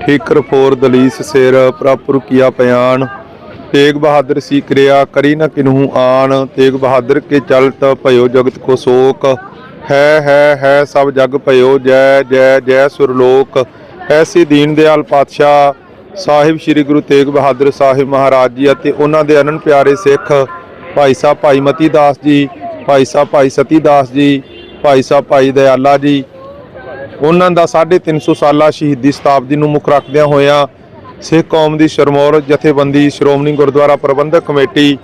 ਠੀਕਰ four ਦਲੀਸ ਸਿਰ ਪ੍ਰਪੁਰ ਕੀਆ ਪਿਆਨ। ਤੇਗ ਬਹਾਦਰ ਸੀ ਕਿਰਿਆ ਕਰੀ ਨ ਕਿਨਹੂ ਆਣ ਤੇਗ ਬਹਾਦਰ ਕੇ ਚਲਤ ਭਇਓ ਜਗਤ ਕੋ ਸੋਕ। ਹੈ ਹੈ ਹੈ ਸਭ ਜਗ ਭਇਓ ਜੈ ਜੈ ਜੈ ਸੁਰਲੋਕ ਐਸੀ ਦੀਨ ਦਿਆਲ ਪਾਤਸ਼ਾਹ। ਸਾਹਿਬ ਸ੍ਰੀ ਗੁਰੂ ਤੇਗ ਬਹਾਦਰ ਸਾਹਿਬ ਮਹਾਰਾਜ ਜੀ ਅਤੇ ਉਹਨਾਂ ਦੇ ਅਨੰਨ ਪਿਆਰੇ ਸਿੱਖ ਭਾਈ ਸਾਹਿਬ ਭਾਈ ਮਤੀ ਦਾਸ ਜੀ, ਭਾਈ ਸਾਹਿਬ ਭਾਈ ਸਤੀ ਦਾਸ ਜੀ, ਭਾਈ ਸਾਹਿਬ ਭਾਈ ਦਇਆਲਾ ਜੀ। ਉਹਨਾਂ ਦਾ 350 ਸਾਲਾ ਸ਼ਹੀਦੀ ਸ਼ਤਾਬਦੀ ਨੂੰ ਮੁੱਖ ਰੱਖਦਿਆਂ ਹੋਇਆਂ ਸਿੱਖ ਕੌਮ ਦੀ ਸ਼ਰਮੌਰ ਜਥੇਬੰਦੀ ਸ਼੍ਰੋਮਣੀ ਗੁਰਦੁਆਰਾ ਪ੍ਰਬੰਧਕ ਕਮੇਟੀ,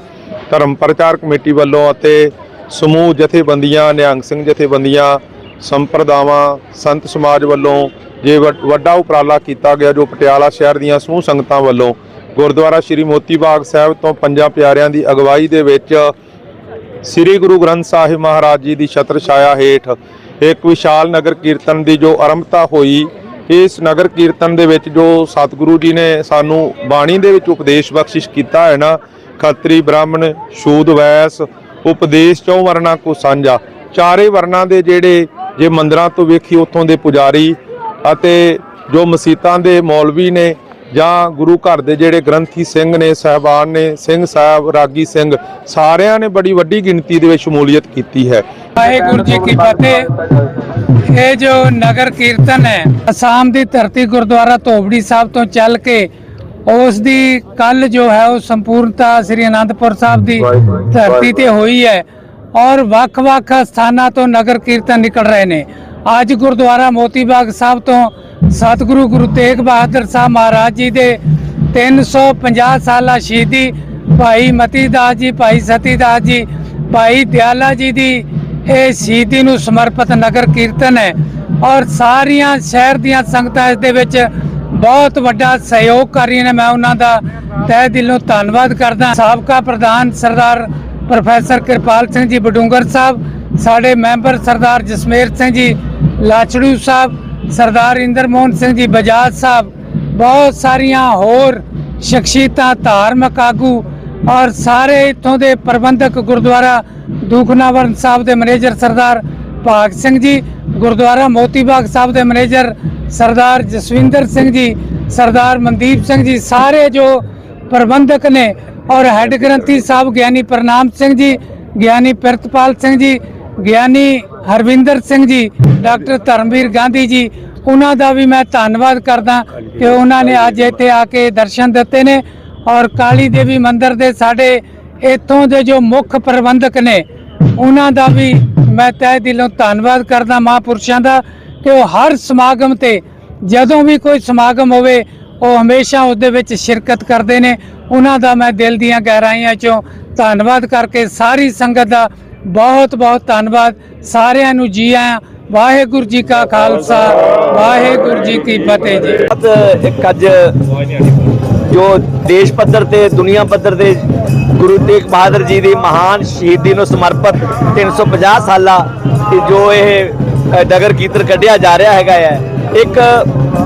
ਧਰਮ ਪ੍ਰਚਾਰ ਕਮੇਟੀ ਵੱਲੋਂ ਅਤੇ ਸਮੂਹ ਜਥੇਬੰਦੀਆਂ, ਨਿਹੰਗ ਸਿੰਘ ਜਥੇਬੰਦੀਆਂ, ਸੰਪਰਦਾਵਾਂ, ਸੰਤ ਸਮਾਜ ਵੱਲੋਂ ਜੇ ਵੱਡਾ ਉਪਰਾਲਾ ਕੀਤਾ ਗਿਆ ਜੋ ਪਟਿਆਲਾ ਸ਼ਹਿਰ ਦੀਆਂ ਸਮੂਹ ਸੰਗਤਾਂ ਵੱਲੋਂ ਗੁਰਦੁਆਰਾ ਸ਼੍ਰੀ ਮੋਤੀ ਬਾਗ ਸਾਹਿਬ ਤੋਂ ਪੰਜਾਂ ਪਿਆਰਿਆਂ ਦੀ ਅਗਵਾਈ ਦੇ ਵਿੱਚ ਸ੍ਰੀ ਗੁਰੂ ਗ੍ਰੰਥ ਸਾਹਿਬ ਮਹਾਰਾਜ ਜੀ ਦੀ ਛਤਰ ਛਾਇਆ ਹੇਠ ਇੱਕ ਵਿਸ਼ਾਲ ਨਗਰ ਕੀਰਤਨ ਦੀ ਜੋ ਆਰੰਭਤਾ ਹੋਈ, ਇਸ ਨਗਰ ਕੀਰਤਨ ਦੇ ਵਿੱਚ ਜੋ ਸਤਿਗੁਰੂ ਜੀ ਨੇ ਸਾਨੂੰ ਬਾਣੀ ਦੇ ਵਿੱਚ ਉਪਦੇਸ਼ ਬਖਸ਼ਿਸ਼ ਕੀਤਾ ਹੈ ਨਾ, ਖੱਤਰੀ ਬ੍ਰਾਹਮਣ ਸ਼ੂਦ ਵੈਸ, ਉਪਦੇਸ਼ ਚੌ ਵਰਨਾ ਕੋ ਸਾਂਝਾ। ਚਾਰੇ ਵਰਨਾ ਦੇ ਜਿਹੜੇ ਜੇ ਮੰਦਰਾਂ ਤੋਂ ਵੇਖੀ, ਉੱਥੋਂ ਦੇ ਪੁਜਾਰੀ ਅਤੇ ਜੋ ਮਸੀਤਾਂ ਦੇ ਮੌਲਵੀ ਨੇ ਜਾਂ ਗੁਰੂ ਘਰ ਦੇ ਜਿਹੜੇ ਗ੍ਰੰਥੀ ਸਿੰਘ ਨੇ, ਸਹਿਬਾਨ ਨੇ, ਸਿੰਘ ਸਾਹਿਬ, ਰਾਗੀ ਸਿੰਘ, ਸਾਰਿਆਂ ਨੇ ਬੜੀ ਵੱਡੀ ਗਿਣਤੀ ਦੇ ਵਿੱਚ ਸ਼ਮੂਲੀਅਤ ਕੀਤੀ ਹੈ। ਵਾਹਿਗੁਰੂ ਜੀ ਕੀ ਫਤਿਹ। ਇਹ ਜੋ ਨਗਰ ਕੀਰਤਨ ਹੈ, ਅਸਾਮ ਦੀ ਧਰਤੀ ਗੁਰਦੁਆਰਾ ਧੋਬੜੀ ਸਾਹਿਬ ਤੋਂ ਚੱਲ ਕੇ ਉਸ ਦੀ ਕੱਲ ਜੋ ਹੈ, ਉਹ ਸੰਪੂਰਨਤਾ ਸ੍ਰੀ ਅਨੰਦਪੁਰ ਸਾਹਿਬ ਦੀ ਧਰਤੀ ਤੇ ਹੋਈ ਹੈ ਔਰ ਵੱਖ-ਵੱਖ ਸਥਾਨਾਂ ਤੋਂ ਨਗਰ ਕੀਰਤਨ ਨਿਕਲ ਰਹੇ ਨੇ। ਅੱਜ ਗੁਰਦੁਆਰਾ ਮੋਤੀ ਬਾਗ ਸਾਹਿਬ ਤੋਂ ਸਤਿਗੁਰੂ ਗੁਰੂ ਤੇਗ ਬਹਾਦਰ ਸਾਹਿਬ ਮਹਾਰਾਜ ਜੀ ਦੇ 350 ਸਾਲਾ ਸ਼ਹੀਦੀ ਭਾਈ ਮਤੀ ਦਾਸ ਜੀ, ਭਾਈ ਸਤੀ ਦਾਸ ਜੀ, ਭਾਈ ਦਿਆਲਾ ਜੀ ਦੀ ਇਹ ਸ਼ਹੀਦੀ ਨੂੰ ਸਮਰਪਿਤ ਨਗਰ ਕੀਰਤਨ ਹੈ ਔਰ ਸਾਰੀਆਂ ਸ਼ਹਿਰ ਦੀਆਂ ਸੰਗਤਾਂ ਇਸ ਦੇ ਵਿੱਚ ਬਹੁਤ ਵੱਡਾ ਸਹਿਯੋਗ ਕਰ ਰਹੀਆਂ ਨੇ। ਮੈਂ ਉਹਨਾਂ ਦਾ ਤਹਿ ਦਿਲੋਂ ਧੰਨਵਾਦ ਕਰਦਾ। ਸਾਬਕਾ ਪ੍ਰਧਾਨ ਸਰਦਾਰ ਪ੍ਰੋਫੈਸਰ ਕਿਰਪਾਲ ਸਿੰਘ ਜੀ, ਬਡੂੰਗਰ ਸਾਹਿਬ, ਸਾਡੇ ਮੈਂਬਰ ਸਰਦਾਰ ਜਸਮੇਰ ਸਿੰਘ ਜੀ ਲਾਚੜੂ ਸਾਹਿਬ ਸਰਦਾਰ ਇੰਦਰ ਮੋਹਨ ਸਿੰਘ ਜੀ ਬਜਾਜ ਸਾਹਿਬ, ਬਹੁਤ ਸਾਰੀਆਂ ਹੋਰ ਸ਼ਖਸੀਅਤਾਂ ਧਾਰਮਿਕ ਆਗੂ ਔਰ ਸਾਰੇ ਇੱਥੋਂ ਦੇ ਪ੍ਰਬੰਧਕ ਗੁਰਦੁਆਰਾ ਦੂਖਨਾਵਰਨ ਸਾਹਿਬ ਦੇ ਮੈਨੇਜਰ ਸਰਦਾਰ ਭਾਗ ਸਿੰਘ ਜੀ, ਗੁਰਦੁਆਰਾ ਮੋਤੀ ਬਾਗ ਸਾਹਿਬ ਦੇ ਮੈਨੇਜਰ ਸਰਦਾਰ ਜਸਵਿੰਦਰ ਸਿੰਘ ਜੀ, ਸਰਦਾਰ ਮਨਦੀਪ ਸਿੰਘ ਜੀ, ਸਾਰੇ ਜੋ ਪ੍ਰਬੰਧਕ ਨੇ ਔਰ ਹੈੱਡ ਗ੍ਰੰਥੀ ਸਾਹਿਬ ਗਿਆਨੀ ਪ੍ਰਨਾਮ ਸਿੰਘ ਜੀ, ਗਿਆਨੀ ਪ੍ਰਿਤਪਾਲ ਸਿੰਘ ਜੀ ਗਿਆਨੀ ਹਰਵਿੰਦਰ ਸਿੰਘ ਜੀ, ਡਾਕਟਰ ਧਰਮਵੀਰ ਗਾਂਧੀ ਜੀ, ਉਹਨਾਂ ਦਾ ਵੀ ਮੈਂ ਧੰਨਵਾਦ ਕਰਦਾ ਕਿ ਉਹਨਾਂ ਨੇ ਅੱਜ ਇੱਥੇ ਆ ਕੇ ਦਰਸ਼ਨ ਦਿੱਤੇ ਨੇ ਔਰ ਕਾਲੀ ਦੇਵੀ ਮੰਦਿਰ ਦੇ ਸਾਡੇ ਇੱਥੋਂ ਦੇ ਜੋ ਮੁੱਖ ਪ੍ਰਬੰਧਕ ਨੇ, ਉਹਨਾਂ ਦਾ ਵੀ ਮੈਂ ਤਹਿ ਦਿਲੋਂ ਧੰਨਵਾਦ ਕਰਦਾ ਮਹਾਂਪੁਰਸ਼ਾਂ ਦਾ ਕਿ ਉਹ ਹਰ ਸਮਾਗਮ ਤੇ ਜਦੋਂ ਵੀ ਕੋਈ ਸਮਾਗਮ ਹੋਵੇ, ਉਹ ਹਮੇਸ਼ਾ ਉਸ ਦੇ ਵਿੱਚ ਸ਼ਿਰਕਤ ਕਰਦੇ ਨੇ। ਉਹਨਾਂ ਦਾ ਮੈਂ ਦਿਲ ਦੀਆਂ ਗਹਿਰਾਈਆਂ ਚੋਂ ਧੰਨਵਾਦ ਕਰਕੇ ਸਾਰੀ ਸੰਗਤ ਦਾ ਬਹੁਤ ਬਹੁਤ ਧੰਨਵਾਦ। ਸਾਰਿਆਂ ਨੂੰ ਜੀ ਆਇਆਂ। ਵਾਹਿਗੁਰੂ ਜੀ ਕਾ ਖਾਲਸਾ, ਵਾਹਿਗੁਰੂ ਜੀ ਕੀ ਫਤਿਹ ਜੀ। ਇੱਕ ਅੱਜ ਜੋ ਦੇਸ਼ ਪੱਧਰ ਤੇ, ਦੁਨੀਆ ਪੱਧਰ ਤੇ ਗੁਰੂ ਤੇਗ ਬਹਾਦਰ ਜੀ ਦੀ ਮਹਾਨ ਸ਼ਹੀਦੀ ਨੂੰ ਸਮਰਪਿਤ 350 ਸਾਲਾ ਇਹ ਜੋ ਇਹ ਨਗਰ ਕੀਰਤਨ ਕੱਢਿਆ ਜਾ ਰਿਹਾ ਹੈਗਾ ਹੈ, ਇੱਕ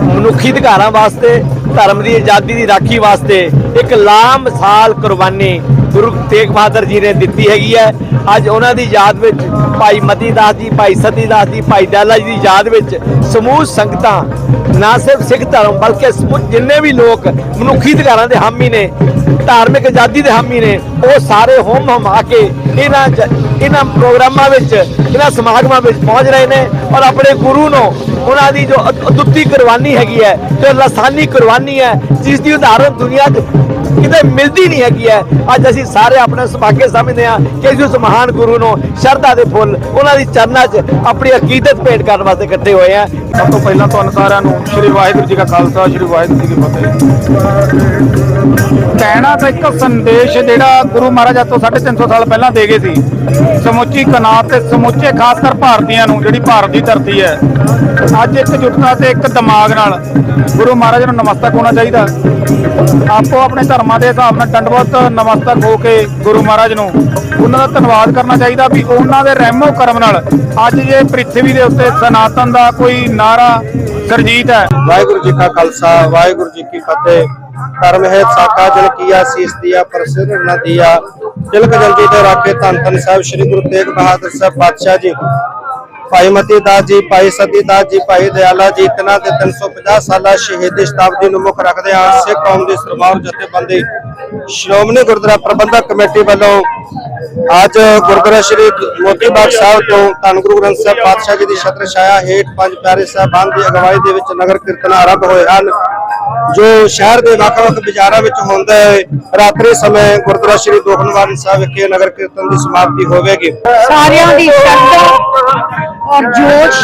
ਮਨੁੱਖੀ ਅਧਿਕਾਰਾਂ ਵਾਸਤੇ, ਧਰਮ ਦੀ ਆਜ਼ਾਦੀ ਦੀ ਰਾਖੀ ਵਾਸਤੇ, ਇੱਕ ਲਾਮਸਾਲ ਕੁਰਬਾਨੀ ਗੁਰੂ ਤੇਗ ਬਹਾਦਰ ਜੀ ਨੇ ਦਿੱਤੀ ਹੈਗੀ ਹੈ। ਅੱਜ ਉਹਨਾਂ ਦੀ ਯਾਦ ਵਿੱਚ ਭਾਈ ਮਤੀ ਦਾਸ ਜੀ, ਭਾਈ ਸਤੀ ਦਾਸ ਜੀ, ਭਾਈ ਡਾਲਾ ਜੀ ਦੀ ਯਾਦ ਵਿੱਚ ਸਮੂਹ ਸੰਗਤਾਂ, ਨਾ ਸਿਰਫ ਸਿੱਖ ਧਰਮ ਬਲਕਿ ਜਿੰਨੇ ਵੀ ਲੋਕ ਮਨੁੱਖੀ ਅਧਿਕਾਰਾਂ ਦੇ ਹਾਮੀ ਨੇ, ਧਾਰਮਿਕ ਆਜ਼ਾਦੀ ਦੇ ਹਾਮੀ ਨੇ, ਉਹ ਸਾਰੇ ਹੋਮ ਹਮਾ ਕੇ ਇਹਨਾਂ ਜ- ਇਹਨਾਂ ਪ੍ਰੋਗਰਾਮਾਂ ਵਿੱਚ ਇਹਨਾਂ ਸਮਾਗਮਾਂ ਵਿੱਚ ਪਹੁੰਚ ਰਹੇ ਨੇ ਔਰ ਆਪਣੇ ਗੁਰੂ ਨੂੰ ਉਹਨਾਂ ਦੀ ਜੋ ਅਦ- ਅਦੁੱਤੀ ਕੁਰਬਾਨੀ ਹੈਗੀ ਹੈ ਜੋ ਲਸਾਨੀ ਕੁਰਬਾਨੀ ਹੈ ਜਿਸ ਦੀ ਉਦਾਹਰਨ ਦੁਨੀਆ 'ਚ ਕਿਤੇ ਮਿਲਦੀ ਨਹੀਂ ਹੈਗੀ ਹੈ ਅੱਜ ਅਸੀਂ ਸਾਰੇ ਆਪਣੇ ਸੁਭਾਗੇ ਸਮਝਦੇ ਹਾਂ ਕਿ ਇਸ ਮਹਾਨ ਗੁਰੂ ਨੂੰ ਸ਼ਰਧਾ ਦੇ ਫੁੱਲ ਉਹਨਾਂ ਦੀ ਚਰਨਾਂ 'ਚ ਆਪਣੀ ਅਕੀਦਤ ਭੇਟ ਕਰਨ ਵਾਸਤੇ ਇਕੱਠੇ ਹੋਏ ਆ ਸਭ ਤੋਂ ਪਹਿਲਾਂ ਤੁਹਾਨੂੰ ਸਾਰਿਆਂ ਨੂੰ ਸ੍ਰੀ ਵਾਹਿਗੁਰੂ ਜੀ ਕਾ ਖਾਲਸਾ ਸ੍ਰੀ ਵਾਹਿਗੁਰੂ ਜੀ ਕੀ ਫਤਿਹ। ਕਹਿਣਾ ਤਾਂ ਇੱਕ ਸੰਦੇਸ਼ ਜਿਹੜਾ ਗੁਰੂ ਮਹਾਰਾਜ ਤੋਂ 350 ਸਾਲ ਪਹਿਲਾਂ ਦੇ ਗਏ ਸੀ। ਸਮੁੱਚੀ ਕਨਾਤ ਤੇ ਸਮੁੱਚੇ ਖਾਸ ਕਰ ਭਾਰਤੀਆਂ ਨੂੰ, ਜਿਹੜੀ ਭਾਰਤ ਦੀ ਧਰਤੀ ਹੈ, ਅੱਜ ਇੱਕ ਜੁਟਤਾ ਤੇ ਇੱਕ ਦਿਮਾਗ ਨਾਲ ਗੁਰੂ ਮਹਾਰਾਜ ਨੂੰ ਨਮਸਤਕ ਹੋਣਾ ਚਾਹੀਦਾ। ਆਪੋ ਆਪਣੇ ਧਰਮਾਂ ਦੇ ਹਿਸਾਬ ਨਾਲ ਦੰਡਵਤ ਨਮਸਤਕ ਹੋ ਕੇ ਗੁਰੂ ਮਹਾਰਾਜ ਨੂੰ ਉਹਨਾਂ ਦਾ ਧੰਨਵਾਦ ਕਰਨਾ ਚਾਹੀਦਾ ਵੀ ਉਹਨਾਂ ਦੇ ਰਹਿਮੋ ਕਰਮ ਨਾਲ ਅੱਜ ਜੇ ਪ੍ਰਿਥਵੀ ਦੇ ਉੱਤੇ ਸਨਾਤਨ ਦਾ ਕੋਈ ਨਾਰਾ ਸਰਜੀਤ ਹੈ। ਵਾਹਿਗੁਰੂ ਜੀ ਕਾ ਖਾਲਸਾ, ਵਾਹਿਗੁਰੂ ਜੀ ਕੀ ਫਤਿਹ। ਧਰਮ ਹੈ ਸਾਕਾ ਜਲ ਕੀਆ ਸੀਸ ਦਿਆ ਪ੍ਰਸਿੱਧ ਨ ਦਿਆ। ਤਿਲਕ ਜਲਦੀ ਤੇ ਰਾਖੇ ਧੰਨ ਧੰਨ ਸਾਹਿਬ, ਸ੍ਰੀ ਗੁਰੂ ਤੇਗ ਬਹਾਦਰ ਸਾਹਿਬ ਪਾਤਸ਼ਾਹ ਜੀ। ਭਾਈ ਮਤੀ ਦਾਸ ਜੀ, ਭਾਈ ਸਤੀ ਦਾਸ ਜੀ, ਭਾਈ ਦਿਆਲਾ ਜੀ, ਤਿੰਨਾਂ ਦੇ 350 ਸਾਲਾ ਸ਼ਹੀਦੀ ਸ਼ਤਾਬਦੀ ਨੂੰ ਮੁੱਖ ਰੱਖਦੇ ਹਾਂ। ਸਿੱਖ ਕੌਮ ਦੀ ਸਰਮਾਰ ਜਥੇਬੰਦੀ। ਸ਼੍ਰੋਮਣੀ ਗੁਰਦੁਆਰਾ ਪ੍ਰਬੰਧਕ ਕਮੇਟੀ ਵੱਲੋਂ ਅੱਜ ਗੁਰਦੁਆਰਾ ਸ਼੍ਰੀ ਮੋਤੀ ਬਾਗ ਸਾਹਿਬ ਤੋਂ ਧੰਨ ਗੁਰੂ ਗ੍ਰੰਥ ਸਾਹਿਬ ਪਾਤਸ਼ਾਹ ਜੀ ਦੀ ਛਤਰ ਛਾਇਆ ਹੇਠ ਪੰਜ ਪਿਆਰੇ ਸਾਹਿਬਾਨ ਦੀ ਅਗਵਾਈ ਦੇ ਵਿੱਚ ਨਗਰ ਕੀਰਤਨ ਆਰੰਭ ਹੋਏ ਹਨ। ਜੋ ਸ਼ਹਿਰ ਦੇ ਵੱਖ-ਵੱਖ ਬਾਜ਼ਾਰਾਂ ਵਿੱਚ ਹੁੰਦਾ ਹੈ, ਰਾਤਰੀ ਸਮੇਂ ਗੁਰਦੁਆਰਾ ਸ਼੍ਰੀ ਦੋਖਨਵਾਰਨ ਸਾਹਿਬ ਵਿਖੇ ਨਗਰ ਕੀਰਤਨ ਦੀ ਸਮਾਪਤੀ ਹੋਵੇਗੀ। ਸਾਰਿਆਂ ਦੀ ਸ਼ਰਧਾ ਔਰ ਜੋਸ਼,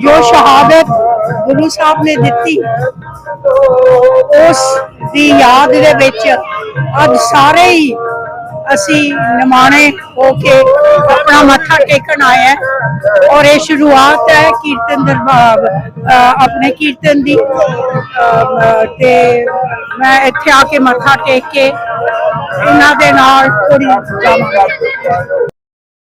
ਜੋ ਸ਼ਹਾਦਤ ਗੁਰੂ ਸਾਹਿਬ ਨੇ ਦਿੱਤੀ, ਉਸ ਦੀ ਯਾਦ ਦੇ ਵਿੱਚ ਅੱਜ ਸਾਰੇ ਹੀ ਅਸੀਂ ਨਿਮਾਣੇ ਹੋ ਕੇ ਆਪਣਾ ਮੱਥਾ ਟੇਕਣ ਆਏ ਹੈ ਔਰ ਇਹ ਸ਼ੁਰੂਆਤ ਹੈ ਕੀਰਤਨ ਦਰਬਾਰ ਆਪਣੇ ਕੀਰਤਨ ਦੀ। ਤੇ ਮੈਂ ਇੱਥੇ ਆ ਕੇ ਮੱਥਾ ਟੇਕ ਕੇ ਇਹਨਾਂ ਦੇ ਨਾਲ ਥੋੜੀ ਜਾਵਾਂਗਾ।